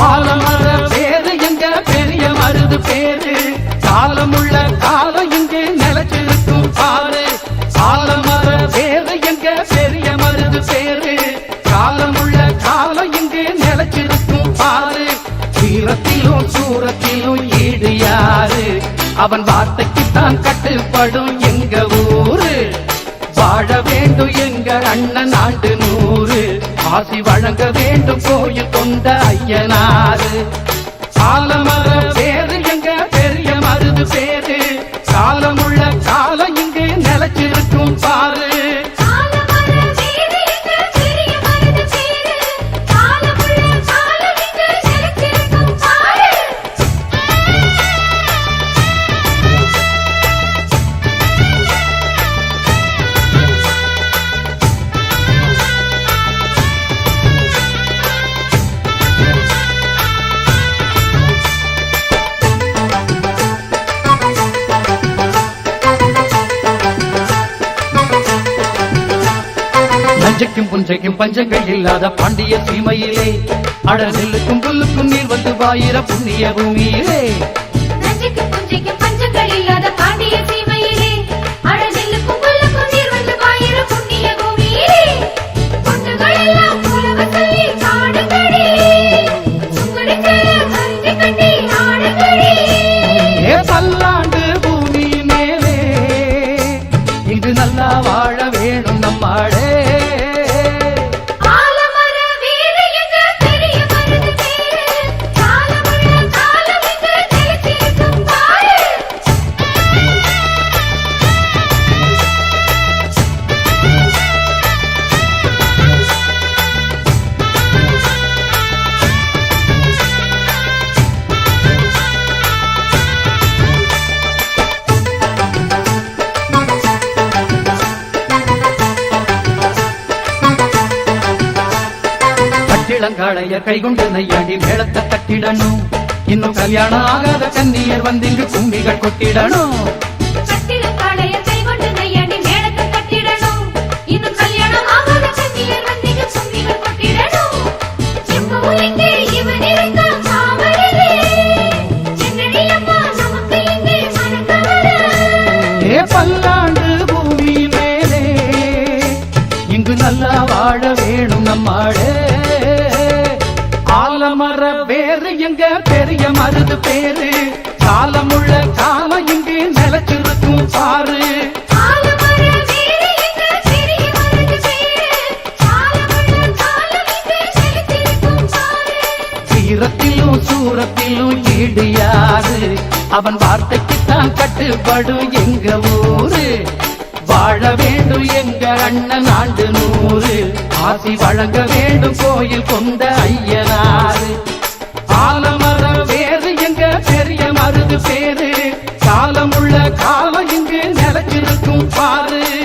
ஆலமர பேரு எங்க? பெரிய மருது பேரு. காலமுள்ள காலம் இங்கே நிலச்சிருக்கும் பாரு. ஆலமர பேரு எங்க? பெரிய மருது பேரு. காலமுள்ள காலம் இங்கே நிலச்சிருக்கும் பாரு. வீரத்திலும் சூரத்திலும் ஈடு யாரு? அவன் வார்த்தைக்குத்தான் கட்டுப்படும் எங்க ஊரு? வாழ வேண்டும் எங்க அண்ணன் ஆண்டு நூறு. ஆசி வழங்க வேண்டும் கோயில் கொண்ட ஐயனாறு. ஆலமர சேரு எங்க பெரிய மருது சேரு. காலமுள்ள நஞ்சைக்கும் புஞ்சைக்கும் பஞ்சங்கள் இல்லாத பாண்டிய சீமையிலே. அட நெல்லுக்கும் புல்லுக்கும் நீர் வந்து வாயிர புண்ணிய பூமியிலே. நஞ்சுக்கு புஞ்சைக்கு பஞ்சங்கள் இல்லாத கட்டிளங்காளைய கைகொண்டு நையாடி மேளத்தை கட்டிடணும். இன்னும் கல்யாணம் ஆகாத கன்னியர் வந்திங்கு கும்பிகள் கொட்டிடணும். ஆலமர வேறு எங்க பெரிய மருது பேரு? காலமுள்ள காலம் இங்கு நிலைச்சிருக்கும் பாரு சீரத்திலும் சூரத்திலும் ஈடு யாரு? அவன் வார்த்தைக்குத்தான் கட்டுப்படும் எங்க ஊரு? வாழ வேண்டும் எங்கள் அண்ணன் ஆண்டு நூறு. ஆசி வழங்க வேண்டும் கோயில் கொண்ட ஐயனாறு. ஆலமரம் வேறு எங்க பெரிய மருது பேரு. காலம் உள்ள காலம் இங்கு நிலைச்சிருக்கும் பாரு.